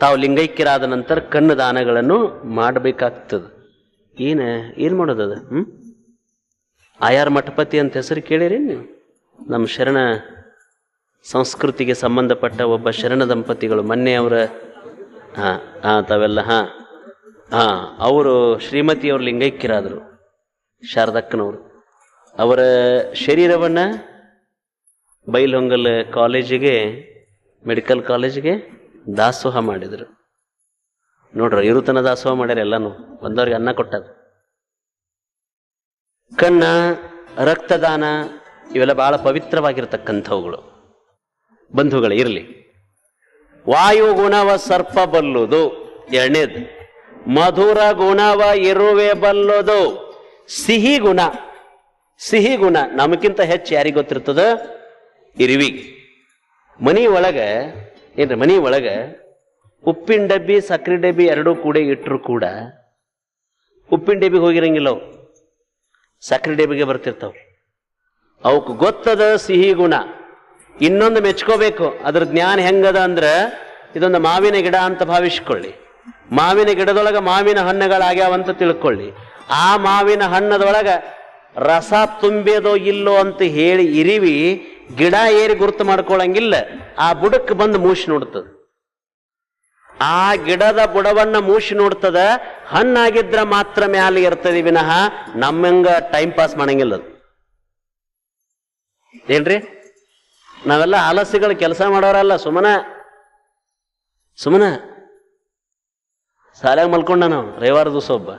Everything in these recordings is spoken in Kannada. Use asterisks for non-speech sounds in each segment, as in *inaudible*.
ತಾವು ಲಿಂಗೈಕ್ಯರಾದ ನಂತರ ಕಣ್ಣು ದಾನಗಳನ್ನು ಮಾಡಬೇಕಾಗ್ತದೆ. ಏನು ಏನು ಮಾಡೋದದ ಹ್ಞೂ ಆಯಾರ್ ಮಠಪತಿ ಅಂತ ಹೆಸರು ಕೇಳಿರಿ ನೀವು? ನಮ್ಮ ಶರಣ ಸಂಸ್ಕೃತಿಗೆ ಸಂಬಂಧಪಟ್ಟ ಒಬ್ಬ ಶರಣ ದಂಪತಿಗಳು, ಮೊನ್ನೆ ಅವರ, ಹಾಂ ಹಾಂ, ತಾವೆಲ್ಲ, ಹಾಂ ಹಾಂ, ಅವರು ಶ್ರೀಮತಿಯವರು ಲಿಂಗೈಕ್ಯರಾದರು, ಶಾರದಕ್ಕನವರು. ಅವರ ಶರೀರವನ್ನು ಬೈಲಹೊಂಗಲ್ ಕಾಲೇಜಿಗೆ ಮೆಡಿಕಲ್ ಕಾಲೇಜಿಗೆ ದಾಸೋಹ ಮಾಡಿದರು. ನೋಡ್ರಿ ಇರುತನ ದಾಸೋಹ ಮಾಡ್ಯಾರ ಎಲ್ಲಾನು. ಬಂದವ್ರಿಗೆ ಅನ್ನ ಕೊಟ್ಟದು. ಕಣ್ಣ, ರಕ್ತದಾನ, ಇವೆಲ್ಲ ಬಹಳ ಪವಿತ್ರವಾಗಿರ್ತಕ್ಕಂಥವುಗಳು. ಬಂಧುಗಳು, ಇರಲಿ. ವಾಯು ಗುಣವ ಸರ್ಪ ಬಲ್ಲುದು, ಎರಡನೇದು. ಮಧುರ ಗುಣವ ಇರುವೆ ಬಲ್ಲುದು, ಸಿಹಿ ಗುಣ. ಸಿಹಿ ಗುಣ, ನಮಗಿಂತ ಹೆಚ್ಚು ಯಾರಿಗೆ ಗೊತ್ತಿರ್ತದ? ಇರುವಿಗೆ. ಮನಿ ಒಳಗ ಏನ್ರಿ, ಮನಿ ಒಳಗೆ ಉಪ್ಪಿನ ಡಬ್ಬಿ, ಸಕ್ಕರೆ ಡಬ್ಬಿ ಎರಡೂ ಕೂಡ ಇಟ್ಟರು ಕೂಡ ಉಪ್ಪಿನ ಡಬ್ಬಿಗೆ ಹೋಗಿರಂಗಿಲ್ಲ ಅವು. ಸಕ್ಕರೆ ಡಬ್ಬಿಗೆ ಬರ್ತಿರ್ತಾವ. ಅವಕ್ಕೆ ಗೊತ್ತದ ಸಿಹಿ ಗುಣ. ಇನ್ನೊಂದು ಮೆಚ್ಕೋಬೇಕು. ಅದ್ರ ಜ್ಞಾನ ಹೆಂಗದ ಅಂದ್ರೆ ಇದೊಂದು ಮಾವಿನ ಗಿಡ ಅಂತ ಭಾವಿಸ್ಕೊಳ್ಳಿ. ಮಾವಿನ ಗಿಡದೊಳಗೆ ಮಾವಿನ ಹಣ್ಣುಗಳಾಗ್ಯಾವಂತ ತಿಳ್ಕೊಳ್ಳಿ. ಆ ಮಾವಿನ ಹಣ್ಣದೊಳಗೆ ರಸ ತುಂಬಿದೋ ಇಲ್ಲೋ ಅಂತ ಹೇಳಿ ಇರಿವಿ ಗಿಡ ಏರಿ ಗುರುತು ಮಾಡ್ಕೊಳ್ಳಂಗಿಲ್ಲ ಆ ಬುಡಕ್ಕೆ ಬಂದು ಮೂಸಿ ನೋಡ್ತದ. ಆ ಗಿಡದ ಬುಡವನ್ನ ಮೂಸಿ ನೋಡ್ತದ, ಹಣ್ಣಾಗಿದ್ರ ಮಾತ್ರ ಮ್ಯಾಲೆ ಇರ್ತದೆ ವಿನಃ ನಮ್ಮಂಗ ಟೈಮ್ ಪಾಸ್ ಮಾಡಂಗಿಲ್ಲ ಅದು. ಏನ್ರಿ? ನಾವೆಲ್ಲ ಆಲಸ್ಯಗಳು ಕೆಲಸ ಮಾಡೋರಲ್ಲ, ಸುಮನ? ಸುಮನ? ಸಾಲಾಗ ಮಲ್ಕೊಂಡ ನಾವು ರವಿವಾರ ದಿವಸ ಒಬ್ಬ.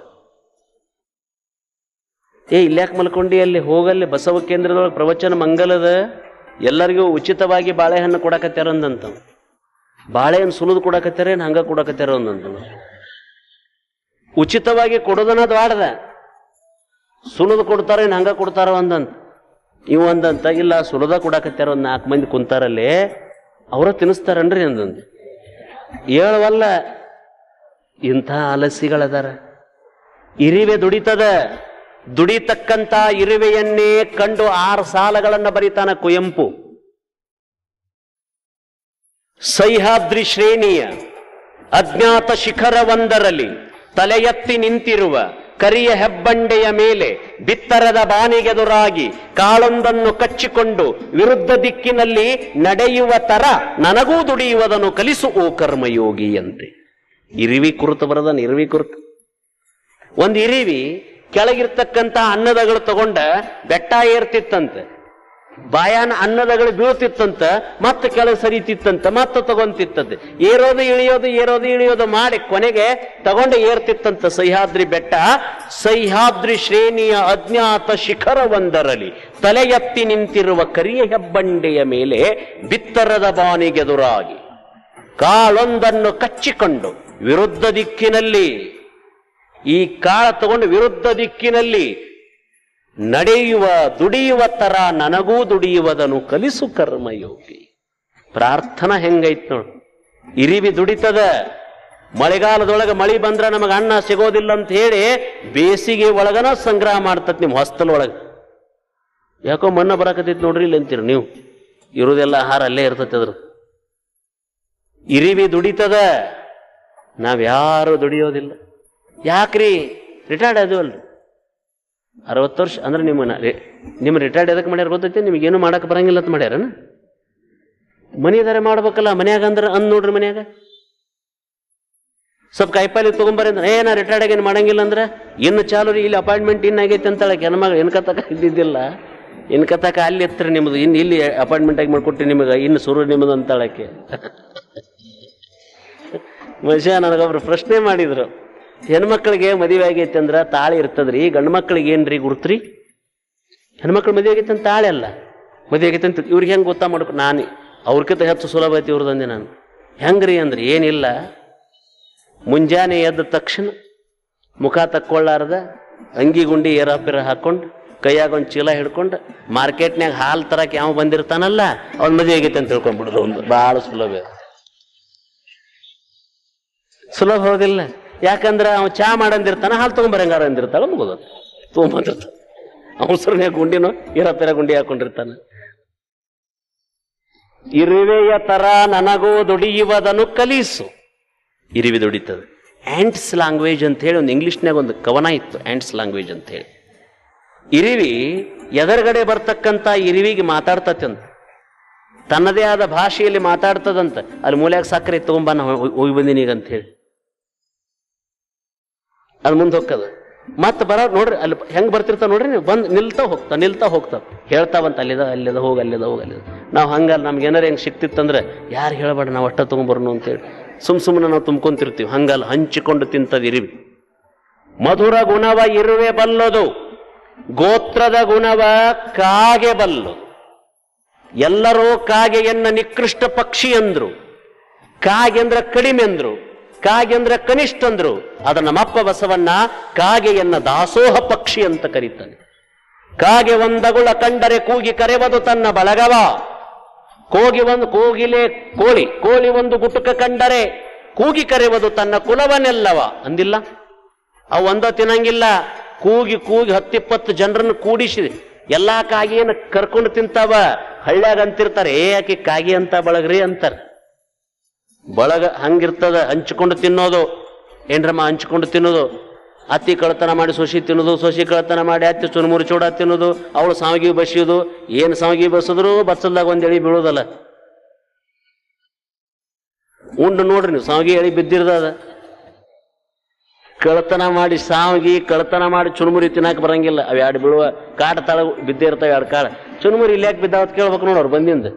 ಏ, ಇಲ್ಯಾಕೆ ಮಲ್ಕೊಂಡಿ ಅಲ್ಲಿ? ಹೋಗಲ್ಲಿ ಬಸವ ಕೇಂದ್ರದೊಳಗೆ ಪ್ರವಚನ ಮಂಗಲದ? ಎಲ್ಲರಿಗೂ ಉಚಿತವಾಗಿ ಬಾಳೆಹಣ್ಣು ಕೊಡಕತ್ಯಾರ ಅಂದಂತ. ಬಾಳೆಹಣ್ಣು ಸುಲಿದು ಕೊಡಕತ್ಯಾರ ಏನು ಹಂಗೆ ಕೊಡಕತ್ಯಾರ ಅಂದಂತ. ಉಚಿತವಾಗಿ ಕೊಡೋದನ್ನೋದು ಆಡದ. ಸುಲಿದು ಕೊಡ್ತಾರ ಏನು ಹಂಗೆ ಕೊಡ್ತಾರೋ ಅಂದಂತ. ಇವು ಅಂದಂತ, ಇಲ್ಲ ಸುಲದ ಕೊಡಕತ್ತಾರ ಒಂದು ನಾಲ್ಕು ಮಂದಿ ಕುಂತಾರಲ್ಲಿ ಅವರ ತಿನ್ನಿಸ್ತಾರನ್ರಿ ಅಂದಂತ. ಹೇಳವಲ್ಲ ಇಂಥ ಅಲಸಿಗಳದಾರ. ಇರಿವೆ ದುಡಿತದ. ದುಡಿತಕ್ಕಂತ ಇರುವೆಯನ್ನೇ ಕಂಡು ಆರು ಸಾಲಗಳನ್ನು ಬರಿತಾನ ಕುವೆಂಪು ಸಹ್ಯಾದ್ರಿ ಶ್ರೇಣಿಯ, ಅಜ್ಞಾತ ಶಿಖರವೊಂದರಲ್ಲಿ ತಲೆಯತ್ತಿ ನಿಂತಿರುವ ಕರಿಯ ಹೆಬ್ಬಂಡೆಯ ಮೇಲೆ ಬಿತ್ತರದ ಬಾನಿಗೆದುರಾಗಿ ಕಾಳೊಂದನ್ನು ಕಚ್ಚಿಕೊಂಡು ವಿರುದ್ಧ ದಿಕ್ಕಿನಲ್ಲಿ ನಡೆಯುವ ತರ ನನಗೂ ದುಡಿಯುವುದನ್ನು ಕಲಿಸು ಓ ಕರ್ಮಯೋಗಿಯಂತೆ. ಇರಿವಿ ಕುರಿತು ಬರದನ್ ಇರಿವಿ ಕುರಿತು ಒಂದು ಇರಿವಿ ಕೆಳಗಿರ್ತಕ್ಕಂತ ಅನ್ನದಗಳು ತಗೊಂಡ ಬೆಟ್ಟ ಏರ್ತಿತ್ತಂತೆ. ಬಾಯಾನ ಅನ್ನದಗಳು ಬೀಳ್ತಿತ್ತಂತ, ಮತ್ತೆ ಕೆಳಗೆ ಸರಿತಿತ್ತಂತ, ಮತ್ತೆ ತಗೊಂತಿತ್ತಂತೆ. ಏರೋದು ಇಳಿಯೋದು ಏರೋದು ಇಳಿಯೋದು ಮಾಡಿ ಕೊನೆಗೆ ತಗೊಂಡು ಏರ್ತಿತ್ತಂತ ಸಹ್ಯಾದ್ರಿ ಬೆಟ್ಟ. ಸಹ್ಯಾದ್ರಿ ಶ್ರೇಣಿಯ ಅಜ್ಞಾತ ಶಿಖರವೊಂದರಲ್ಲಿ ತಲೆ ಎತ್ತಿ ನಿಂತಿರುವ ಕರಿಯ ಹೆಬ್ಬಂಡೆಯ ಮೇಲೆ ಬಿತ್ತರದ ಬಾನಿಗೆದುರಾಗಿ ಕಾಳೊಂದನ್ನು ಕಚ್ಚಿಕೊಂಡು ವಿರುದ್ಧ ದಿಕ್ಕಿನಲ್ಲಿ ಈ ಕಾಳ ತಗೊಂಡು ವಿರುದ್ಧ ದಿಕ್ಕಿನಲ್ಲಿ ನಡೆಯುವ, ದುಡಿಯುವ ತರ ನನಗೂ ದುಡಿಯುವುದನ್ನು ಕಲಿಸು ಕರ್ಮಯೋಗಿ. ಪ್ರಾರ್ಥನಾ ಹೆಂಗೈತ್ ನೋಡು. ಇರಿವಿ ದುಡಿತದ, ಮಳೆಗಾಲದೊಳಗೆ ಮಳಿ ಬಂದ್ರೆ ನಮಗೆ ಅನ್ನ ಸಿಗೋದಿಲ್ಲ ಅಂತ ಹೇಳಿ ಬೇಸಿಗೆ ಒಳಗನ ಸಂಗ್ರಹ ಮಾಡ್ತತ್ ನಿಮ್ಮ ಹೊಸ್ತಲ್ ಒಳಗೆ ಯಾಕೋ ಮಣ್ಣ ಬರಾಕತ್ತೈತಿ ನೋಡ್ರಿ ಇಲ್ಲಿ ಅಂತೀರಿ ನೀವು. ಇರೋದೆಲ್ಲ ಆಹಾರ ಅಲ್ಲೇ ಇರ್ತತಿ ಅದ್ರ ಇರಿವಿ ದುಡಿತದ, ನಾವ್ಯಾರು ದುಡಿಯೋದಿಲ್ಲ. ಯಾಕ್ರಿ? ರಿಟೈರ್ಡ್ ಅದವಲ್ರಿ ಅರವತ್ತು ವರ್ಷ, ಅಂದ್ರೆ ನಿಮ್ಮ ನಿಮ್ಮ ರಿಟೈರ್ಡ್ ಎದಕ್ಕೆ ಮಾಡ್ಯಾರ ಗೊತ್ತೈತಿ? ನಿಮಗೇನು ಮಾಡಕ್ಕೆ ಬರಂಗಿಲ್ಲ ಅಂತ ಮಾಡ್ಯಾರನ? ಮನೆಯದಾರೆ ಮಾಡ್ಬೇಕಲ್ಲ, ಮನ್ಯಾಗ ಅಂದ್ರೆ ಅಂದ್ ನೋಡ್ರಿ ಮನ್ಯಾಗ. ಸ್ವಲ್ಪ ಕಾಯಿಪಾಲಿ ತಗೊಂಬರಿ ಅಂದ್ರೆ, ಏ, ನಾ ರಿಟೈರ್ಡ್ ಆಗೇನು ಮಾಡಂಗಿಲ್ಲ ಅಂದ್ರೆ, ಇನ್ನು ಚಾಲು ಇಲ್ಲಿ ಅಪಾಯಿಂಟ್ಮೆಂಟ್ ಇನ್ನು ಆಗೈತೆ ಅಂತ ಹೆಣ್ಮಗ ಎನ್ಕತಕ ಇದ್ದಿದ್ದಿಲ್ಲ. ಎನ್ಕತಕ ಅಲ್ಲಿ ಎತ್ತರಿ ನಿಮ್ಮದು ಇನ್ನು ಇಲ್ಲಿ ಅಪಾಯಿಂಟ್ಮೆಂಟ್ ಆಗಿ ಮಾಡ್ಕೊಟ್ರಿ ನಿಮಗೆ, ಇನ್ನು ಸುರು ನಿಮ್ಮದು ಅಂತಾಳಕ್ಕೆ *laughs* ಮನುಷ್ಯ ನನಗೊಬ್ರು ಪ್ರಶ್ನೆ ಮಾಡಿದ್ರು. ಹೆಣ್ಮಕ್ಳಿಗೆ ಮದುವೆ ಆಗೈತೆ ಅಂದ್ರೆ ತಾಳಿ ಇರ್ತದ್ರಿ. ಗಂಡು ಮಕ್ಳಿಗೆ ಏನ್ರಿ ಗುರುತ್ರಿ? ಹೆಣ್ಮಕ್ಳು ಮದುವೆ ಆಗೈತೆ ಅಂತ ತಾಳೆ ಅಲ್ಲ. ಮದುವೆ ಆಗೈತೆ ಅಂತ ಇವ್ರಿಗೆ ಹೆಂಗೆ ಗೊತ್ತಾ ಮಾಡ್ಕೊ ನಾನು. ಅವ್ರಕ್ಕಿಂತ ಹೆಚ್ಚು ಸುಲಭ ಐತಿ ಇವ್ರದಂದೆ ನಾನು. ಹೆಂಗ್ರಿ ಅಂದ್ರೆ ಏನಿಲ್ಲ. ಮುಂಜಾನೆ ಎದ್ದ ತಕ್ಷಣ ಮುಖ ತಕ್ಕೊಳ್ಳಾರ್ದ ಅಂಗಿ ಗುಂಡಿ ಏರಾಪಿರ ಹಾಕೊಂಡು ಕೈಯಾಗ ಒಂದು ಚೀಲ ಹಿಡ್ಕೊಂಡು ಮಾರ್ಕೆಟ್ನಾಗ ಹಾಲು ತರಕ್ಕೆ ಯಾವ ಬಂದಿರ್ತಾನಲ್ಲ, ಅವ್ನ ಮದುವೆ ಆಗೈತೆ ಅಂತ ತಿಳ್ಕೊಂಡ್ಬಿಡೋದು ಒಂದು. ಭಾಳ ಸುಲಭ. ಸುಲಭ ಹೌದಿಲ್ಲ ಯಾಕಂದ್ರೆ ಅವ್ನು ಚಾ ಮಾಡಂದಿರ್ತಾನೆ, ಹಾಲು ತೊಗೊಂಬರಂಗಾರ ಅಂದಿರ್ತಾಳ ಮುಗಿದ ತೊಗೊಂಬಂದಿರ್ತಾನೆ ಅವಸರನ್ಯಾಗ ಗುಂಡಿನೋ ಇರಪಿರ ಗುಂಡಿ ಹಾಕೊಂಡಿರ್ತಾನೆ. ಇರುವೆಯ ತರ ನನಗೂ ದುಡಿಯುವುದನ್ನು ಕಲಿಸು. ಇರಿವಿ ದುಡಿತದೆ. ಆ್ಯಂಟ್ಸ್ ಲ್ಯಾಂಗ್ವೇಜ್ ಅಂತ ಹೇಳಿ ಒಂದು ಇಂಗ್ಲೀಷ್ನಾಗ ಒಂದು ಕವನ ಇತ್ತು ಆ್ಯಂಟ್ಸ್ ಲ್ಯಾಂಗ್ವೇಜ್ ಅಂತ ಹೇಳಿ ಇರಿವಿ ಎದರ್ಗಡೆ ಬರ್ತಕ್ಕಂಥ ಇರಿವಿಗೆ ಮಾತಾಡ್ತತೆ ಅಂತ ತನ್ನದೇ ಆದ ಭಾಷೆಯಲ್ಲಿ ಮಾತಾಡ್ತದಂತ. ಅಲ್ಲಿ ಮೂಲ್ಯಾಗ ಸಕ್ಕರೆ ತಗೊಂಬ ಹೋಗಿ ಬಂದಿನಿ ಅಂತ ಹೇಳಿ ಅದು ಮುಂದೆ ಹೋಗ್ತದ. ಮತ್ತೆ ಬರ ನೋಡ್ರಿ, ಅಲ್ಲಿ ಹೆಂಗ್ ಬರ್ತಿರ್ತಾವ ನೋಡ್ರಿ ನೀವು? ಬಂದು ನಿಲ್ತಾ ಹೋಗ್ತಾ ನಿಲ್ತಾ ಹೋಗ್ತಾವ. ಹೇಳ್ತಾವಂತ ಅಲ್ಲಿದ ಅಲ್ಲಿದ, ಹೋಗಿ ಅಲ್ಲಿದ ಹೋಗಿ, ಅಲ್ಲಿದ. ನಾವು ಹಂಗಲ್ಲ ನಮ್ಗೆ ಏನಾರ ಹೆಂಗೆ ಸಿಕ್ತಿತ್ತಂದ್ರೆ, ಯಾರು ಹೇಳಬೇಡ, ನಾವು ಅಟ್ಟ ತೊಗೊಂಬರ್ನು ಅಂತೇಳಿ ಸುಮ್ ಸುಮ್ಮನೆ ನಾವು ತುಂಬ್ಕೊಂತಿರ್ತೀವಿ. ಹಂಗಲ್ಲ ಹಂಚಿಕೊಂಡು ತಿಂತದಿರಿ ಮಧುರ ಗುಣವ ಇರುವೆ ಬಲ್ಲದು, ಗೋತ್ರದ ಗುಣವ ಕಾಗೆ ಬಲ್ಲು. ಎಲ್ಲರೂ ಕಾಗೆಯನ್ನ ನಿಕೃಷ್ಟ ಪಕ್ಷಿ ಅಂದ್ರು. ಕಾಗೆ ಅಂದ್ರೆ ಕಡಿಮೆ ಅಂದ್ರು. ಕಾಗೆ ಅಂದ್ರೆ ಕನಿಷ್ಠ ಅಂದ್ರು ಅದ ನಮ್ಮಪ್ಪ ಬಸವಣ್ಣ ಕಾಗೆಯನ್ನ ದಾಸೋಹ ಪಕ್ಷಿ ಅಂತ ಕರೀತಾನೆ. ಕಾಗೆ ಒಂದಗುಳ ಕಂಡರೆ ಕೂಗಿ ಕರೆವದು ತನ್ನ ಬಳಗವ. ಕೋಗಿ ಒಂದು ಕೋಗಿಲೆ ಕೋಳಿ ಕೋಳಿ ಒಂದು ಗುಟುಕ ಕಂಡರೆ ಕೂಗಿ ಕರೆವದು ತನ್ನ ಕುಲವನೆಲ್ಲವ. ಅಂದಿಲ್ಲ? ಅವು ಒಂದ ತಿನ್ನಂಗಿಲ್ಲ. ಕೂಗಿ ಕೂಗಿ ಹತ್ತಿಪ್ಪತ್ತು ಜನರನ್ನು ಕೂಡಿಸಿ ಎಲ್ಲಾ ಕಾಗಿಯನ್ನು ಕರ್ಕೊಂಡು ತಿಂತಾವ. ಹಳ್ಳ್ಯಾಗ ಅಂತಿರ್ತಾರೆ, ಏ ಆಕೆ ಕಾಗಿ ಅಂತ ಬಳಗ್ರಿ ಅಂತಾರ. ಬಳಗ ಹಂಗಿರ್ತದ, ಹಂಚಿಕೊಂಡು ತಿನ್ನೋದು. ಏನ್ರಮ್ಮ ಹಂಚಿಕೊಂಡು ತಿನ್ನೋದು. ಅತ್ತಿ ಕಳತನ ಮಾಡಿ ಸೊಸಿ ತಿನ್ನೋದು, ಸೊಸಿ ಕಳತನ ಮಾಡಿ ಅತ್ತಿ ಚುರುಮುರು ಚೂಡ ತಿನ್ನೋದು, ಅವಳು ಸಾವಿಗೆ ಬಸಿಯೋದು ಏನು ಸಾವಿಗೆ ಬಸಿದ್ರು ಬಸ್ಸಲ್ದಾಗ ಒಂದು ಎಳಿ ಬೀಳೋದಲ್ಲ. ಉಂಡು ನೋಡ್ರಿ ನೀವು, ಸಾವಿಗೆ ಎಳಿ ಬಿದ್ದಿರ್ತದ ಕಳತನ ಮಾಡಿ ಸಾವಿಗೆ ಕಳತನ ಮಾಡಿ ಚುರುಮುರಿ ತಿನ್ನಕ್ಕೆ ಬರಂಗಿಲ್ಲ. ಅವು ಎರಡು ಬೀಳುವ ಕಾಟ ತಳ ಬಿದ್ದೇ ಇರ್ತಾವೆ ಎರಡು ಕಾಳ. ಚುರುಮುರಿ ಇಲ್ಲಿ ಯಾಕೆ ಬಿದ್ದಾವತ್ ಕೇಳ್ಬೇಕು ನೋಡೋರು ಬಂದಿಂದ.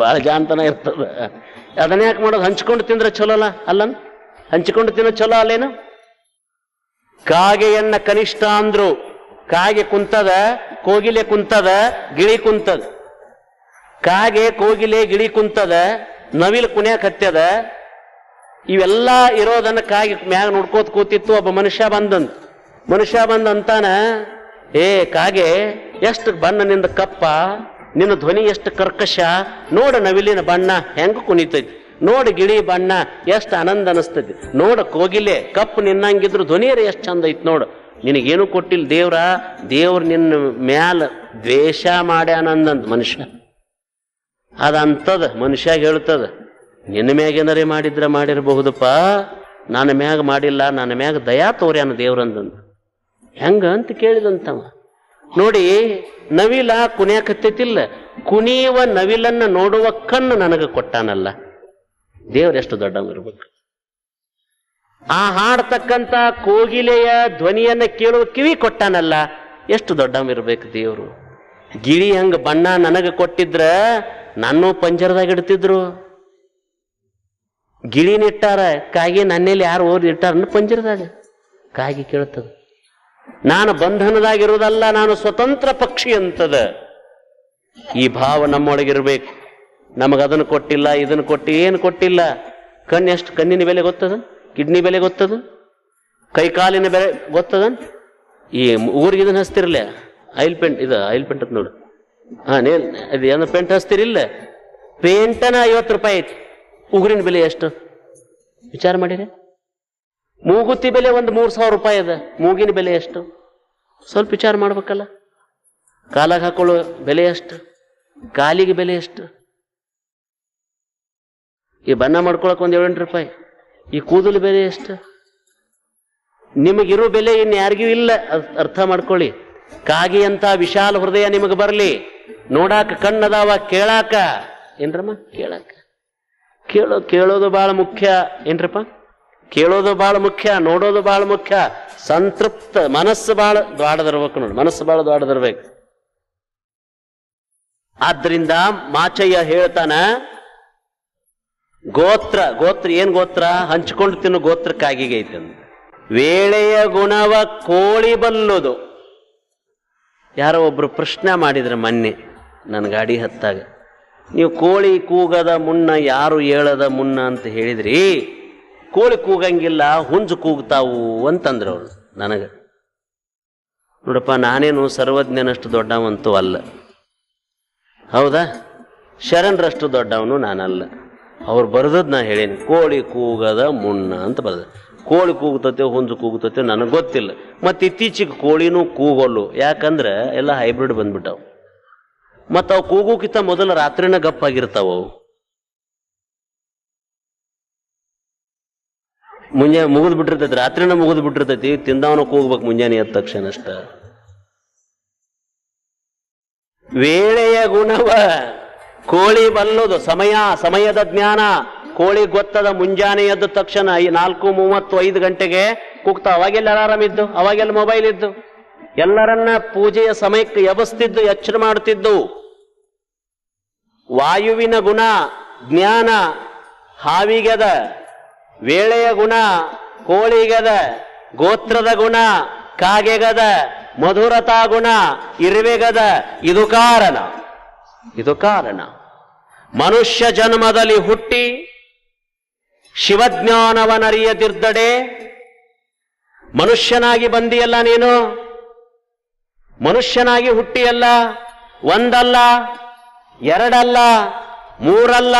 ಭಾಳ ಜಾನ್ತನ ಇರ್ತದ. ಅದನ್ನ ಯಾಕೆ ಮಾಡೋದು? ಹಂಚ್ಕೊಂಡು ತಿಂದ್ರೆ ಚಲೋ ಅಲ್ಲ ಅಲ್ಲನ್? ಹಂಚಿಕೊಂಡು ತಿನ್ನೋ ಚಲೋ ಅಲ್ಲೇನು? ಕಾಗೆಯನ್ನ ಕನಿಷ್ಠ ಅಂದ್ರು, ಕಾಗೆ ಕುಂತದ, ಕೋಗಿಲೆ ಕುಂತದ, ಗಿಳಿ ಕುಂತದ. ಕಾಗೆ, ಕೋಗಿಲೆ, ಗಿಳಿ ಕುಂತದ, ನವಿಲು ಕುಣ್ಯಾಕ ಹತ್ಯದ. ಇವೆಲ್ಲ ಇರೋದನ್ನ ಕಾಗೆ ಮ್ಯಾಗ ನೋಡ್ಕೋತ ಕೂತಿತ್ತು ಒಬ್ಬ ಮನುಷ್ಯ ಬಂದಂತ ಮನುಷ್ಯ ಬಂದಂತಾನ ಏ ಕಾಗೆ, ಎಷ್ಟು ಬಣ್ಣನಿಂದ ಕಪ್ಪ ನಿನ್ನ ಧ್ವನಿ ಎಷ್ಟು ಕರ್ಕಶ? ನೋಡ ನವಿಲಿನ ಬಣ್ಣ ಹೆಂಗ ಕುಣಿತೈತಿ. ನೋಡ ಗಿಳಿ ಬಣ್ಣ ಎಷ್ಟು ಆನಂದ ಅನಿಸ್ತೈತಿ. ನೋಡ ಕೋಗಿಲೆ, ಕಪ್ಪು ನಿನ್ನಂಗಿದ್ರು ಧ್ವನಿಯರ ಎಷ್ಟು ಚಂದ ಐತಿ ನೋಡು. ನಿನಗೇನು ಕೊಟ್ಟಿಲ್ಲ ದೇವ್ರ? ದೇವ್ರ ನಿನ್ನ ಮ್ಯಾಲ ದ್ವೇಷ ಮಾಡ್ಯಾನಂದಂತ ಮನುಷ್ಯ. ಅದಂತದ ಮನುಷ್ಯಾಗ ಹೇಳ್ತದ, ನಿನ್ನ ಮ್ಯಾಗ ಏನಾರೇ ಮಾಡಿದ್ರ ಮಾಡಿರಬಹುದಪ್ಪ. ನನ್ನ ಮ್ಯಾಗ ಮಾಡಿಲ್ಲ, ನನ್ನ ಮ್ಯಾಗ ದಯಾ ತೋರ್ಯಾನ ದೇವ್ರಂದ ಹೆಂಗ ಅಂತ ಕೇಳಿದಂತವ. ನೋಡಿ, ನವಿಲ ಕುಣಿಯಾಕತ್ತೈತಿಲ್ಲ. ಕುಣಿಯುವ ನವಿಲನ್ನ ನೋಡುವ ಕಣ್ಣು ನನಗೆ ಕೊಟ್ಟಾನಲ್ಲ. ದೇವರೆಷ್ಟು ದೊಡ್ಡವನಿರ್ಬೇಕು ಆ ಹಾಡ್ತಕ್ಕಂತ ಕೋಗಿಲೆಯ ಧ್ವನಿಯನ್ನ ಕೇಳುವ ಕಿವಿ ಕೊಟ್ಟಾನಲ್ಲ. ಎಷ್ಟು ದೊಡ್ಡವನಿರ್ಬೇಕು ದೇವರು. ಗಿಳಿ ಹಂಗ ಬಣ್ಣ ನನಗೆ ಕೊಟ್ಟಿದ್ರ ನಾನು ಪಂಜರದಾಗ ಇಡ್ತಿದ್ರು. ಗಿಳಿನಿಟ್ಟಾರ ಕಾಗಿ ನನ್ನೇಲಿ ಯಾರು ಓದಿ ಇಟ್ಟಾರ ಪಂಜರದಾಗ. ಕಾಗಿ ಕೇಳ್ತದ. ನಾನು ಬಂಧನದಾಗಿರುವುದಲ್ಲ, ನಾನು ಸ್ವತಂತ್ರ ಪಕ್ಷಿ ಅಂತದ. ಈ ಭಾವ ನಮ್ಮೊಳಗಿರ್ಬೇಕು. ನಮಗ ಅದನ್ನು ಕೊಟ್ಟಿಲ್ಲ, ಇದನ್ನು ಕೊಟ್ಟು, ಏನು ಕೊಟ್ಟಿಲ್ಲ. ಕಣ್ಣು ಎಷ್ಟು, ಕಣ್ಣಿನ ಬೆಲೆ ಗೊತ್ತದ? ಕಿಡ್ನಿ ಬೆಲೆ ಗೊತ್ತದ? ಕೈಕಾಲಿನ ಬೆಲೆ ಗೊತ್ತದ? ಈ ಊರಿಗೆ ಇದನ್ನು ಹಸ್ತಿರಲ್ಲ ಆಯಿಲ್ ಪೇಂಟ್, ಇದು ಆಯಿಲ್ ಪೇಂಟ್ ಅಂತ ನೋಡು. ಹಾ ನೇಲ್ ಇದು ಏನು ಪೇಂಟ್ ಹಸ್ತಿರಿಲ್ಲ ಪೇಂಟನ ಐವತ್ತು ರೂಪಾಯಿ ಐತಿ. ಉಗುರಿನ ಬೆಲೆ ಎಷ್ಟು? ವಿಚಾರ ಮಾಡಿರಿ. ಮೂಗುತಿ ಬೆಲೆ ಒಂದು ಮೂರು ಸಾವಿರ ರೂಪಾಯಿ ಅದ. ಮೂಗಿನ ಬೆಲೆ ಎಷ್ಟು? ಸ್ವಲ್ಪ ವಿಚಾರ ಮಾಡ್ಬೇಕಲ್ಲ. ಕಾಲಾಗ ಹಾಕೊಳ್ಳೋ ಬೆಲೆ ಎಷ್ಟು? ಕಾಲಿಗೆ ಬೆಲೆ ಎಷ್ಟು? ಈ ಬಣ್ಣ ಮಾಡ್ಕೊಳಕ್ ಒಂದು ಏಳೆಂಟು ರೂಪಾಯಿ. ಈ ಕೂದಲು ಬೆಲೆ ಎಷ್ಟು? ನಿಮಗಿರೋ ಬೆಲೆ ಇನ್ನು ಯಾರಿಗೂ ಇಲ್ಲ. ಅರ್ಥ ಮಾಡ್ಕೊಳ್ಳಿ. ಕಾಗಿ ಅಂತ ವಿಶಾಲ ಹೃದಯ ನಿಮಗೆ ಬರಲಿ. ನೋಡಾಕ ಕಣ್ಣದಾವ ಕೇಳಾಕ. ಏನ್ರಮ್ಮ? ಕೇಳಾಕ. ಕೇಳೋ ಕೇಳೋದು ಬಹಳ ಮುಖ್ಯ. ಏನ್ರಪ್ಪ? ಕೇಳೋದು ಬಹಳ ಮುಖ್ಯ, ನೋಡೋದು ಬಹಳ ಮುಖ್ಯ. ಸಂತೃಪ್ತ, ಮನಸ್ಸು ಬಹಳ ದ್ವಾಡದಿರ್ಬೇಕು ನೋಡಿ, ಮನಸ್ಸು ಬಹಳ ದ್ವಾಡದಿರ್ಬೇಕು. ಆದ್ರಿಂದ ಮಾಚಯ್ಯ ಹೇಳ್ತಾನ, ಗೋತ್ರ ಗೋತ್ರ ಏನ್ ಗೋತ್ರ? ಹಂಚಿಕೊಂಡು ತಿನ್ನು ಗೋತ್ರಕ್ಕಾಗಿ ಅಂದ. ವೇಳೆಯ ಗುಣವ ಕೋಳಿ ಬಲ್ಲುದು. ಯಾರೋ ಒಬ್ರು ಪ್ರಶ್ನೆ ಮಾಡಿದ್ರೆ ಮೊನ್ನೆ ನನ್ನ ಗಾಡಿ ಹತ್ತಾಗ. ನೀವು ಕೋಳಿ ಕೂಗದ ಮುನ್ನ, ಯಾರು ಏಳದ ಮುನ್ನ ಅಂತ ಹೇಳಿದ್ರಿ? ಕೋಳಿ ಕೂಗಂಗಿಲ್ಲ, ಹುಂಜು ಕೂಗ್ತಾವು ಅಂತಂದ್ರು ಅವರು ನನಗೆ. ನೋಡಪ್ಪ, ನಾನೇನು ಸರ್ವಜ್ಞನಷ್ಟು ದೊಡ್ಡವಂತೂ ಅಲ್ಲ. ಹೌದಾ? ಶರಣರಷ್ಟು ದೊಡ್ಡವನು ನಾನಲ್ಲ. ಅವ್ರು ಬರೆದದ್ದು ನಾ ಹೇಳೀನಿ, ಕೋಳಿ ಕೂಗದ ಮುನ್ನ ಅಂತ ಬರೆದ. ಕೋಳಿ ಕೂಗ್ತತೆ, ಹುಂಜು ಕೂಗ್ತತೆ ನನಗೆ ಗೊತ್ತಿಲ್ಲ. ಮತ್ತು ಇತ್ತೀಚೆಗೆ ಕೋಳಿನೂ ಕೂಗೋಲ್ಲು. ಯಾಕಂದ್ರೆ ಎಲ್ಲ ಹೈಬ್ರಿಡ್ ಬಂದ್ಬಿಟ್ಟವು. ಮತ್ತು ಅವು ಕೂಗೋಕ್ಕಿಂತ ಮೊದಲು ರಾತ್ರಿನ ಗಪ್ಪಾಗಿರ್ತಾವೆ ಮುಂಜಾನೆ ಮುಗಿದು ಬಿಟ್ಟಿರ್ತೈತಿ ರಾತ್ರಿನ ಮುಗಿದು ಬಿಟ್ಟಿರ್ತೈತಿ ತಿಂದವನಕ್ಕೆ ಹೋಗ್ಬೇಕು ಮುಂಜಾನೆ ಎದ್ದ ತಕ್ಷಣ ಅಷ್ಟ ವೇಳೆಯ ಗುಣವ, ಕೋಳಿ ಬಲ್ಲದು, ಸಮಯ, ಸಮಯದ ಜ್ಞಾನ, ಕೋಳಿ ಗೊತ್ತದ ಮುಂಜಾನೆ ಎದ್ದ ತಕ್ಷಣ ಈ ನಾಲ್ಕು ಮೂವತ್ತು ಐದು ಗಂಟೆಗೆ ಕೂಗ್ತಾ, ಅವಾಗೆಲ್ಲ ಅಲಾರಾಮ್ ಇದ್ದು, ಅವಾಗೆಲ್ಲ ಮೊಬೈಲ್ ಇದ್ದು. ಎಲ್ಲರನ್ನ ಪೂಜೆಯ ಸಮಯಕ್ಕೆ ಎಬಸ್ತಿದ್ದು ಎಚ್ಚರ ಮಾಡುತ್ತಿದ್ದು. ವಾಯುವಿನ ಗುಣ, ಜ್ಞಾನ, ಹಾವಿಗದ ವೇಳೆಯ ಗುಣ ಕೋಳಿಗದ, ಗೋತ್ರದ ಗುಣ ಕಾಗೆಗದ, ಮಧುರತಾ ಗುಣ ಇರುವೆಗದ, ಇದು ಕಾರಣ. ಇದು ಕಾರಣ. ಮನುಷ್ಯ ಜನ್ಮದಲ್ಲಿ ಹುಟ್ಟಿ ಶಿವಜ್ಞಾನವನರಿಯದಿರ್ದಡೆ ಮನುಷ್ಯನಾಗಿ ಬಂದಿಯಲ್ಲ ನೀನು? ಮನುಷ್ಯನಾಗಿ ಹುಟ್ಟಿಯಲ್ಲ? ಒಂದಲ್ಲ, ಎರಡಲ್ಲ, ಮೂರಲ್ಲ,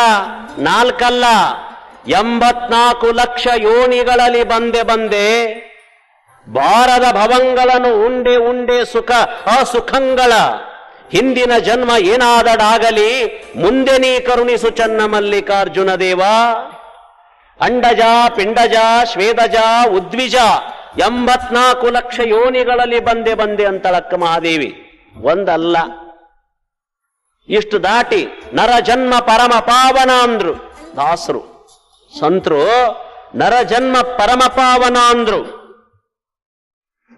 ನಾಲ್ಕಲ್ಲ? ಎಂಬತ್ನಾಲ್ಕು ಲಕ್ಷ ಯೋನಿಗಳಲ್ಲಿ ಬಂದೆ ಬಂದೆ ಬಾರದ ಭವಂಗಳನ್ನು ಉಂಡೆ ಉಂಡೆ ಸುಖ ಅಸುಖಂಗಳ. ಹಿಂದಿನ ಜನ್ಮ ಏನಾದಡಾಗಲಿ, ಮುಂದೆ ನೀ ಕರುಣಿಸು ಚನ್ನ ಮಲ್ಲಿಕಾರ್ಜುನ ದೇವ. ಅಂಡಜ, ಪಿಂಡಜ, ಶ್ವೇದಜ, ಉದ್ವಿಜ ಎಂಬತ್ನಾಲ್ಕು ಲಕ್ಷ ಯೋನಿಗಳಲ್ಲಿ ಬಂದೆ ಬಂದೆ ಅಂತಳಕ್ಕ ಮಹಾದೇವಿ. ಒಂದಲ್ಲ. ಇಷ್ಟು ದಾಟಿ ನರ ಜನ್ಮ ಪರಮ ಪಾವನ ಅಂದ್ರು ದಾಸರು. ಸಂತರು ನರ ಜನ್ಮ ಪರಮ ಪಾವನ ಅಂದ್ರು.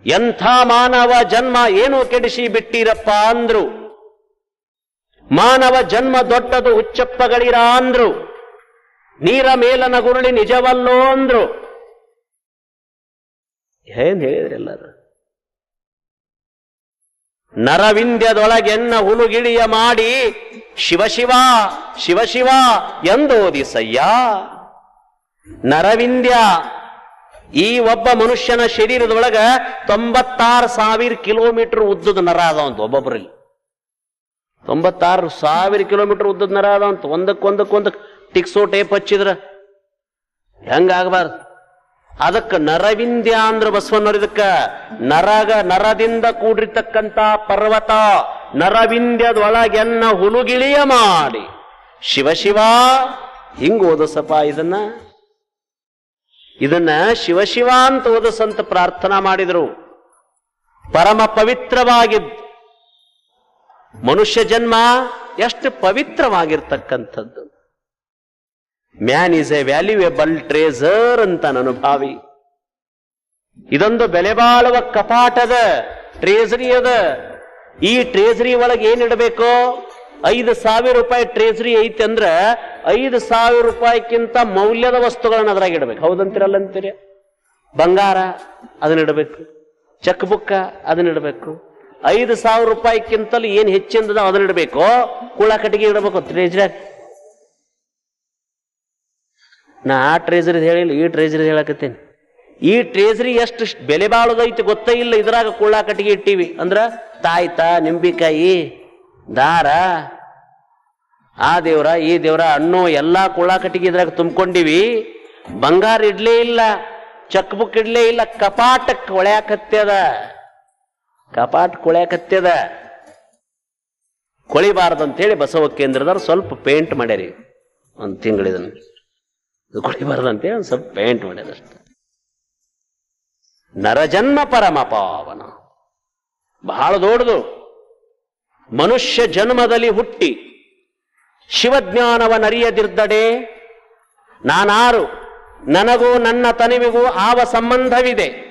ಎಂಥ ಮಾನವ ಜನ್ಮ ಏನು ಕೆಡಿಸಿ ಬಿಟ್ಟಿರಪ್ಪ ಅಂದ್ರು. ಮಾನವ ಜನ್ಮ ದೊಡ್ಡದು ಹುಚ್ಚಪ್ಪಗಳಿರ ಅಂದ್ರು. ನೀರ ಮೇಲನ ಗುರುಳಿ ನಿಜವಲ್ಲೋ ಅಂದ್ರು. ಏನ್ ಹೇಳಿದ್ರಿ ಎಲ್ಲರೂ? ನರವಿಂದ್ಯದೊಳಗೆನ್ನ ಹುಲುಗಿಳಿಯ ಮಾಡಿ ಶಿವಶಿವ ಶಿವಶಿವ ಎಂದೋದಿಸಯ್ಯ ನರವಿಂದ್ಯ, ಈ ಒಬ್ಬ ಮನುಷ್ಯನ ಶರೀರದೊಳಗ ತೊಂಬತ್ತಾರು ಸಾವಿರ ಕಿಲೋಮೀಟರ್ ಉದ್ದದ ನರ ಅದಾವಂತ ಒಬ್ಬೊಬ್ಬರಲ್ಲಿ ತೊಂಬತ್ತಾರು ಸಾವಿರ ಕಿಲೋಮೀಟರ್ ಉದ್ದದ ನರ ಅದಾವಂತ ಒಂದಕ್ಕೊಂದಕ್ಕೊಂದಕ್ಕೆ ಟಿಕ್ಸೋ ಟೇಪ್ ಹಚ್ಚಿದ್ರ. ಹೆಂಗಾಗಬಾರ್ದು ಅದಕ್ಕೆ ನರವಿಂದ್ಯ ಅಂದ್ರ ಇದಕ್ಕ ನರಗ ನರದಿಂದ ಕೂಡಿರ್ತಕ್ಕಂತ ಪರ್ವತ ನರವಿಂದ್ಯದೊಳಗೆನ್ನ ಹುಲುಗಿಳಿಯ ಮಾಡಿ. ಶಿವ ಶಿವ, ಹಿಂಗ್ ಓದಸಪ್ಪ ಇದನ್ನ. ಇದನ್ನ ಶಿವಶಿವ ಶಿವ ಅಂತ ಓದಸಂತ ಪ್ರಾರ್ಥನಾ ಮಾಡಿದರು. ಪರಮ ಪವಿತ್ರವಾಗಿದ್ದು ಮನುಷ್ಯ ಜನ್ಮ ಎಷ್ಟು ಪವಿತ್ರವಾಗಿರ್ತಕ್ಕಂಥದ್ದು. Man is a valuable treasure ಅಂತ ಅನುಭಾವಿ ಭಾವಿ. ಇದೊಂದು ಬೆಲೆ ಬಾಳುವ ಕಪಾಟದ ಟ್ರೇಸರಿ ಅದ. ಈ ಟ್ರೇಸರಿ ಒಳಗೆ ಏನಿಡಬೇಕೋ? ಐದು ಸಾವಿರ ರೂಪಾಯಿ ಟ್ರೇಸರಿ ಐತಿ ಅಂದ್ರೆ ಐದು ಸಾವಿರ ರೂಪಾಯಿಕ್ಕಿಂತ ಮೌಲ್ಯದ ವಸ್ತುಗಳನ್ನ ಅದ್ರಾಗ ಇಡಬೇಕು. ಹೌದಂತೀರಲ್ಲ ಅಂತೀರಿ ಬಂಗಾರ, ಅದನ್ನ ಇಡಬೇಕು. ಚೆಕ್ ಬುಕ್ಕ ಅದನ್ನ ಇಡಬೇಕು. ಐದು ಸಾವಿರ ರೂಪಾಯಿಕ್ಕಿಂತಲೂ ಏನ್ ಹೆಚ್ಚಿಂದ ಅದನ್ನ ಇಡಬೇಕು? ಕುಳ ಕಟ್ಟಿಗೆ ಇಡಬೇಕು ಟ್ರೇಜರಿ ನಾ ಆ ಟ್ರೇಜರಿ ಹೇಳಿಲ್ಲ, ಈ ಟ್ರೇಜರಿ ಹೇಳಕತ್ತೇನೆ. ಈ ಟ್ರೇಜರಿ ಎಷ್ಟು ಬೆಲೆ ಬಾಳದೈತಿ ಗೊತ್ತೇ ಇಲ್ಲ, ಇದ್ರಾಗ ಕುಳ್ಳ ಕಟ್ಟಿಗೆ ಇಟ್ಟಿವಿ. ಅಂದ್ರ ತಾಯ್ತ, ನಿಂಬಿಕಾಯಿ ದಾರ, ಆ ದೇವ್ರ, ಈ ದೇವ್ರ ಹಣ್ಣು ಎಲ್ಲ ಕುಳ್ಳ ಕಟ್ಟಿಗೆ ಇದ್ರಾಗ ತುಂಬಿಕೊಂಡಿವಿ. ಬಂಗಾರ ಇಡ್ಲೇ ಇಲ್ಲ, ಚೆಕ್ ಬುಕ್ ಇಡ್ಲೇ ಇಲ್ಲ, ಕಪಾಟಕ್ಕೆ ಕೊಳ್ಯಾಕತ್ಯದ ಕಪಾಟ್ ಕೊಳ್ಯಾಕತ್ಯದ ಅಂತ ಹೇಳಿ ಬಸವ ಕೇಂದ್ರದವ್ರು ಸ್ವಲ್ಪ ಪೇಂಟ್ ಮಾಡ್ಯಾರಿ. ಒಂದು ತಿಂಗಳಿದನ್ನು ಇದು ಅಂತ ಅಂತೇಳಿ ಒಂದು ಸ್ವಲ್ಪ ಪೇಂಟ್ ಮಾಡ್ಯಾರಷ್ಟೆ ನರಜನ್ಮ ಪರಮ ಪಾವನ. ಬಹಳ ದೊಡ್ಡದು. ಮನುಷ್ಯ ಜನ್ಮದಲ್ಲಿ ಹುಟ್ಟಿ ಶಿವಜ್ಞಾನವನರಿಯದಿರ್ದಡೆ ನಾನಾರು, ನನಗೂ ನನ್ನ ತನುವಿಗೂ ಆವ ಸಂಬಂಧವಿದೆ.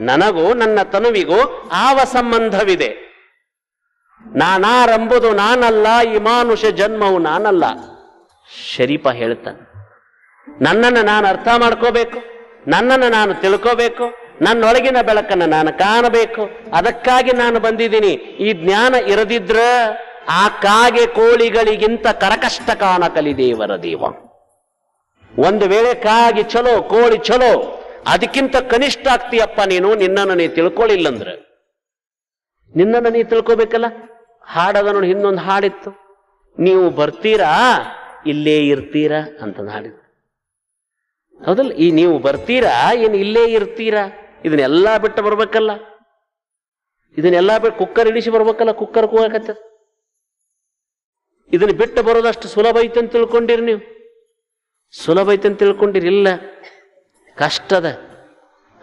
ನನಗೂ ನನ್ನ ತನುವಿಗೂ ಆವ ಸಂಬಂಧವಿದೆ. ನಾನಾರಂಬುದು ನಾನಲ್ಲ, ಈ ಮಾನುಷ ಜನ್ಮವು ನಾನಲ್ಲ. ಶರೀಫ ಹೇಳ್ತಾನೆ. ನನ್ನನ್ನು ನಾನು ಅರ್ಥ ಮಾಡ್ಕೋಬೇಕು. ನನ್ನನ್ನು ನಾನು ತಿಳ್ಕೋಬೇಕು. ನನ್ನೊಳಗಿನ ಬೆಳಕನ್ನು ನಾನು ಕಾಣಬೇಕು. ಅದಕ್ಕಾಗಿ ನಾನು ಬಂದಿದ್ದೀನಿ. ಈ ಜ್ಞಾನ ಇರದಿದ್ರ ಆ ಕಾಗೆ ಕೋಳಿಗಳಿಗಿಂತ ಕರಕಷ್ಟ ಕಾಣ ಕಲಿದೇವರ ದೇವ. ಒಂದು ವೇಳೆ ಕಾಗೆ ಚಲೋ, ಕೋಳಿ ಚಲೋ, ಅದಕ್ಕಿಂತ ಕನಿಷ್ಠ ಆಗ್ತೀಯಪ್ಪ ನೀನು, ನಿನ್ನನ್ನು ನೀ ತಿಳ್ಕೊಳ್ಳಿಲ್ಲಂದ್ರೆ ನಿನ್ನನ್ನು ನೀ ತಿಳ್ಕೋಬೇಕಲ್ಲ? ಹಾಡದ ನೋಡಿ, ಇನ್ನೊಂದು ಹಾಡಿತ್ತು. ನೀವು ಬರ್ತೀರಾ? ಇಲ್ಲೇ ಇರ್ತೀರಾ ಅಂತ ಹಾಡಿದ್ರು ಹೌದಲ್ಲ? ಈ ನೀವು ಬರ್ತೀರಾ ಏನು ಇಲ್ಲೇ ಇರ್ತೀರಾ? ಇದನ್ನೆಲ್ಲ ಬಿಟ್ಟು ಬರ್ಬೇಕಲ್ಲ? ಇದನ್ನೆಲ್ಲ ಬಿಟ್ಟು ಕುಕ್ಕರ್ ಇಳಿಸಿ ಬರ್ಬೇಕಲ್ಲ, ಕುಕ್ಕರ್ ಕೂಗಕತ್ತ ಇದನ್ನ ಬಿಟ್ಟು ಬರೋದಷ್ಟು ಸುಲಭ ಐತೆ ಅಂತ ತಿಳ್ಕೊಂಡಿರಿ ನೀವು. ಸುಲಭ ಐತೆ ಅಂತ ತಿಳ್ಕೊಂಡಿರಿ, ಇಲ್ಲ. ಕಷ್ಟದ.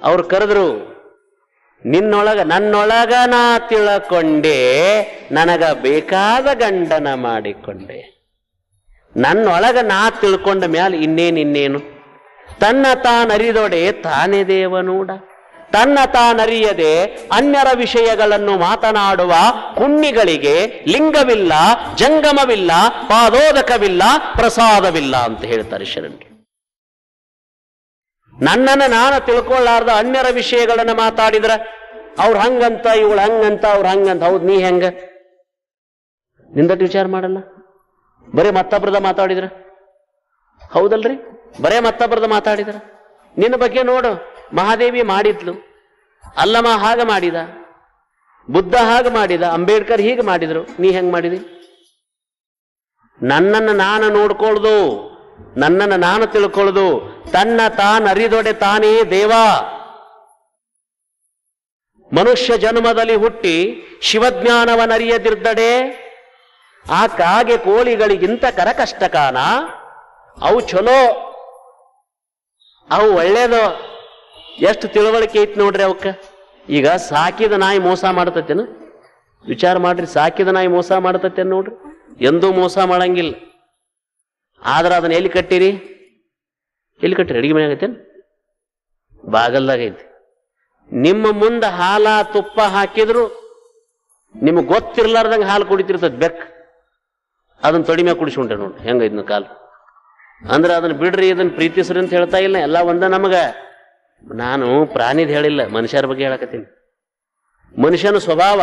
ಅವ್ರು ಕರೆದ್ರು, ನಿನ್ನೊಳಗ, ನನ್ನೊಳಗ ನಾ ತಿಳ್ಕೊಂಡೆ, ನನಗ ಬೇಕಾದ ಗಂಡನ ಮಾಡಿಕೊಂಡೆ. ನನ್ನೊಳಗ ನಾ ತಿಳ್ಕೊಂಡ ಮ್ಯಾಲ ಇನ್ನೇನು ಇನ್ನೇನು? ತನ್ನ ತಾನರಿದೊಡೆ ತಾನೇ ದೇವನೂಡ. ತನ್ನ ತಾನರಿಯದೆ ಅನ್ಯರ ವಿಷಯಗಳನ್ನು ಮಾತನಾಡುವ ಕುಣ್ಣಿಗಳಿಗೆ ಲಿಂಗವಿಲ್ಲ, ಜಂಗಮವಿಲ್ಲ, ಪಾದೋದಕವಿಲ್ಲ, ಪ್ರಸಾದವಿಲ್ಲ ಅಂತ ಹೇಳ್ತಾರೆ ಶರಣರು ನನ್ನನ್ನು ನಾನು ತಿಳ್ಕೊಳ್ಳಾರ್ದ ಅನ್ಯರ ವಿಷಯಗಳನ್ನು ಮಾತಾಡಿದ್ರ, ಅವ್ರು ಹಂಗಂತ, ಇವಳು ಹಂಗಂತ, ಅವ್ರು ಹಂಗಂತ, ಹೌದು ನೀ ಹೆಂಗ? ನಿಂದಟ್ಟು ವಿಚಾರ ಮಾಡಲ್ಲ? ಬರೀ ಮತ್ತೊಬ್ರದ ಮಾತಾಡಿದ್ರ? ಹೌದಲ್ರಿ? ಬರೇ ಮತ್ತೊಬ್ರದ ಮಾತಾಡಿದ್ರ? ನಿನ್ನ ಬಗ್ಗೆ ನೋಡು. ಮಹಾದೇವಿ ಮಾಡಿದ್ಲು. ಅಲ್ಲಮ ಹಾಗೆ ಮಾಡಿದ. ಬುದ್ಧ ಹಾಗೆ ಮಾಡಿದ. ಅಂಬೇಡ್ಕರ್ ಹೀಗೆ ಮಾಡಿದ್ರು. ನೀ ಹೆಂಗ್ ಮಾಡಿದಿ? ನನ್ನನ್ನು ನಾನು ನೋಡ್ಕೊಳ್ದು. ನನ್ನನ್ನು ನಾನು ತಿಳ್ಕೊಳ್ದು. ತನ್ನ ತಾನರಿದೊಡೆ ತಾನೇ ದೇವ. ಮನುಷ್ಯ ಜನ್ಮದಲ್ಲಿ ಹುಟ್ಟಿ ಶಿವಜ್ಞಾನವನರಿಯದಿರ್ದಡೆ ಆ ಕಾಗೆ ಕೋಳಿಗಳಿಗಿಂತ ಕರಕಷ್ಟಕಾನ ಅವು ಚಲೋ. ಅವು ಒಳ್ಳೇದು. ಎಷ್ಟು ತಿಳುವಳಿಕೆ ಐತಿ ನೋಡ್ರಿ ಅವಕ್ಕ? ಈಗ ಸಾಕಿದ ನಾಯಿ ಮೋಸ ಮಾಡ್ತತೇನು? ವಿಚಾರ ಮಾಡ್ರಿ, ಸಾಕಿದ ನಾಯಿ ಮೋಸ ಮಾಡ್ತತೇನು ನೋಡ್ರಿ? ಎಂದೂ ಮೋಸ ಮಾಡಂಗಿಲ್ಲ. ಆದ್ರೆ ಅದನ್ನ ಎಲ್ಲಿ ಕಟ್ಟಿರಿ? ಎಲ್ಲಿ ಕಟ್ಟಿರಿ? ಅಡಿಗೆ ಮನೆ ಆಗತ್ತೇನು ಬಾಗಲ್ದಾಗ ಐತಿ. ನಿಮ್ಮ ಮುಂದೆ ಹಾಲ, ತುಪ್ಪ ಹಾಕಿದ್ರು ನಿಮಗೆ ಗೊತ್ತಿರ್ಲಾರ್ದಂಗೆ ಹಾಲು ಕುಡಿತಿರ್ತದ ಬೆಕ್ ಅದನ್ನ ತೊಡಿಮೆ ಕುಡಿಸ್ಕೊಂಡೆ ನೋಡ್ರಿ. ನೋಡಿ ಹೆಂಗೈದ್ನ ಕಾಲು. ಅಂದ್ರೆ ಅದನ್ನ ಬಿಡ್ರಿ, ಇದನ್ನ ಪ್ರೀತಿಸ್ರಿ ಅಂತ ಹೇಳ್ತಾ ಇಲ್ಲ. ಎಲ್ಲ ಒಂದ ನಮಗ. ನಾನು ಪ್ರಾಣಿದ್ ಹೇಳಿಲ್ಲ, ಮನುಷ್ಯರ ಬಗ್ಗೆ ಹೇಳಕತ್ತೀನಿ. ಮನುಷ್ಯನ ಸ್ವಭಾವ,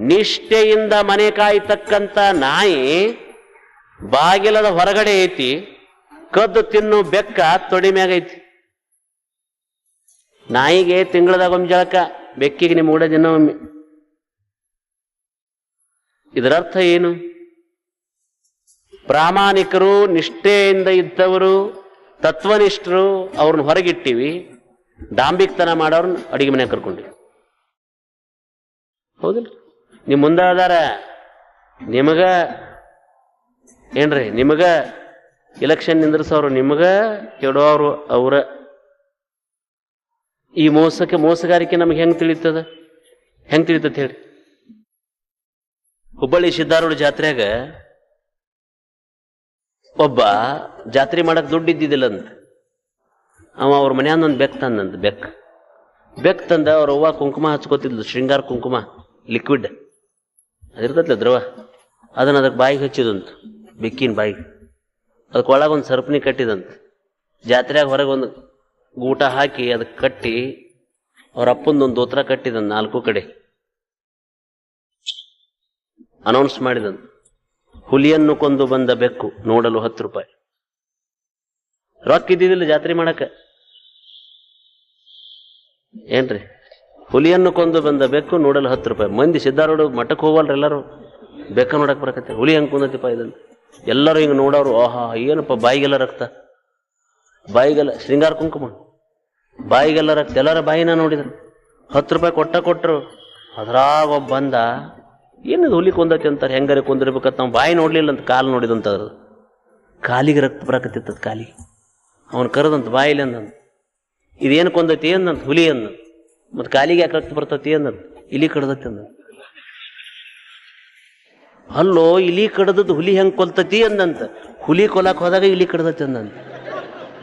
ನಿಷ್ಠೆಯಿಂದ ಮನೆ ಕಾಯ್ತಕ್ಕಂಥ ನಾಯಿ ಬಾಗಿಲದ ಹೊರಗಡೆ ಐತಿ, ಕದ್ದು ತಿನ್ನು ಬೆಕ್ಕ ತೊಡಿ ಮ್ಯಾಗ ಐತಿ. ನಾಯಿಗೆ ತಿಂಗಳದಾಗ ಒಮ್ಮೆ ಜಳಕ, ಬೆಕ್ಕಿಗೆ ನಿಮ್ಮ ಕೂಡ ದಿನ ಒಮ್ಮೆ. ಇದರರ್ಥ ಏನು? ಪ್ರಾಮಾಣಿಕರು ನಿಷ್ಠೆಯಿಂದ ಇದ್ದವರು ತತ್ವನಿಷ್ಠರು ಅವ್ರನ್ನ ಹೊರಗಿಟ್ಟಿವಿ ಡಾಂಬಿಕ್ತನ ಮಾಡೋರ್ನ ಅಡಿಗೆ ಮನೆ ಕರ್ಕೊಂಡಿವಿ. ಹೌದಿಲ್ಲ ನಿಮ್ಮ ಮುಂದಾದಾರ ನಿಮಗ, ಏನ್ರಿ, ನಿಮಗ ಇಲೆಕ್ಷನ್ ನಿಂದ್ರಿಸೋರು ನಿಮಗ, ಕೆಡೋರು ಅವರ. ಈ ಮೋಸಕ್ಕೆ ಮೋಸಗಾರಿಕೆ ನಮಗೆ ಹೆಂಗೆ ತಿಳಿತದ? ಹೆಂಗೆ ತಿಳಿತದ ಹೇಳಿ ಹುಬ್ಬಳ್ಳಿ ಸಿದ್ದಾರೂಢ ಜಾತ್ರೆಯಾಗ ಒಬ್ಬ ಜಾತ್ರೆ ಮಾಡಕ್ಕೆ ದುಡ್ಡು ಇದ್ದಿದ್ದಿಲ್ಲಂತ. ಅವ ಅವ್ರ ಮನ್ಯಾನ ಒಂದು ಬೆಕ್ ತಂದಂತ ಬೆಕ್ ಬೆಕ್ ತಂದ ಅವ್ರ ಅವ್ವ ಕುಂಕುಮ ಹಚ್ಕೋತಿದ್ಲು, ಶೃಂಗಾರ ಕುಂಕುಮ ಲಿಕ್ವಿಡ್ ಅದಿರ್ತತ್ಲ ದ್ರವ. ಅದನ್ನ ಅದಕ್ಕೆ ಬಾಯಿಗೆ ಹಚ್ಚಿದಂತ, ಬೆಕ್ಕಿನ ಬಾಯಿಗೆ. ಅದಕ್ಕೆ ಒಂದು ಸರ್ಪನಿ ಕಟ್ಟಿದಂತ. ಜಾತ್ರೆಯಾಗ ಹೊರಗೆ ಒಂದು ಊಟ ಹಾಕಿ ಅದಕ್ಕೆ ಕಟ್ಟಿ ಅವ್ರ ಅಪ್ಪಂದೊಂದು ದೋತ್ರ ಕಟ್ಟಿದಂತ ನಾಲ್ಕು ಕಡೆ. ಅನೌನ್ಸ್ ಮಾಡಿದಂತ. ಹುಲಿಯನ್ನು ಕೊಂದು ಬಂದ ಬೆಕ್ಕು ನೋಡಲು ಹತ್ತು ರೂಪಾಯಿ. ರೊಕ್ಕ ಇದ್ದಿದ್ದಿಲ್ಲ ಜಾತ್ರೆ ಮಾಡಕ ಏನ್ರಿ? ಹುಲಿಯನ್ನು ಕೊಂದು ಬಂದ ಬೆಕ್ಕು ನೋಡಲು ಹತ್ತು ರೂಪಾಯಿ. ಮಂದಿ ಸಿದ್ಧಾರೂಢ ಮಠಕ್ಕೆ ಹೋಗಲ್ರಿ ಎಲ್ಲರೂ. ಬೆಕ್ಕ ನೋಡಕ್ ಬರಕತ್ತೆ. ಹುಲಿ ಹಂಗೆ ಕುಂದತಿಪ್ಪ ಇದನ್ನು? ಎಲ್ಲರೂ ಹಿಂಗೆ ನೋಡೋರು, ಆಹಾ, ಏನಪ್ಪ ಬಾಯಿಗೆಲ್ಲ ರಕ್ತ? ಬಾಯಿಗೆಲ್ಲ ಶೃಂಗಾರ ಕುಂಕುಮ. ಬಾಯಿಗೆಲ್ಲ ರಕ್ತ. ಎಲ್ಲರ ಬಾಯಿನ ನೋಡಿದ್ರು. ಹತ್ತು ರೂಪಾಯಿ ಕೊಟ್ಟ ಕೊಟ್ಟರು ಅದ್ರಾಗ ಒಬ್ಬ ಬಂದ ಏನದು ಹುಲಿ ಕೊಂದತಿ ಅಂತಾರೆ? ಹೆಂಗಾರೆ ಕೊಂದಿರ್ಬೇಕಂತ ನಾವು ಬಾಯಿ ನೋಡಲಿಲ್ಲ ಅಂತ ಕಾಲು ನೋಡಿದಂತ ಕಾಲಿಗೆ ರಕ್ತ ಬರಕತ್ತಿತ್ತದ ಕಾಲಿಗೆ. ಅವನು ಕರೆದಂತ ಬಾಯಿಲಿ ಅಂದಂತ. ಇದೇನು ಕೊಂದತಿ ಅಂದಂತ? ಹುಲಿ ಅಂದ. ಮತ್ತು ಕಾಲಿಗೆ ಯಾಕೆ ರಕ್ತ ಬರ್ತತಿ ಅಂದಂತ? ಇಲಿ ಕಡ್ದತಿ ಅಂದ. ಅಲ್ಲೋ, ಇಲಿ ಕಡ್ದದ್ದು ಹುಲಿ ಹೆಂಗೆ ಕೊಲ್ತತಿ ಅಂದಂತ. ಹುಲಿ ಕೊಲಾಕ್ ಹೋದಾಗ ಇಲಿ ಕಡ್ದತಿ ಅಂದಂತ.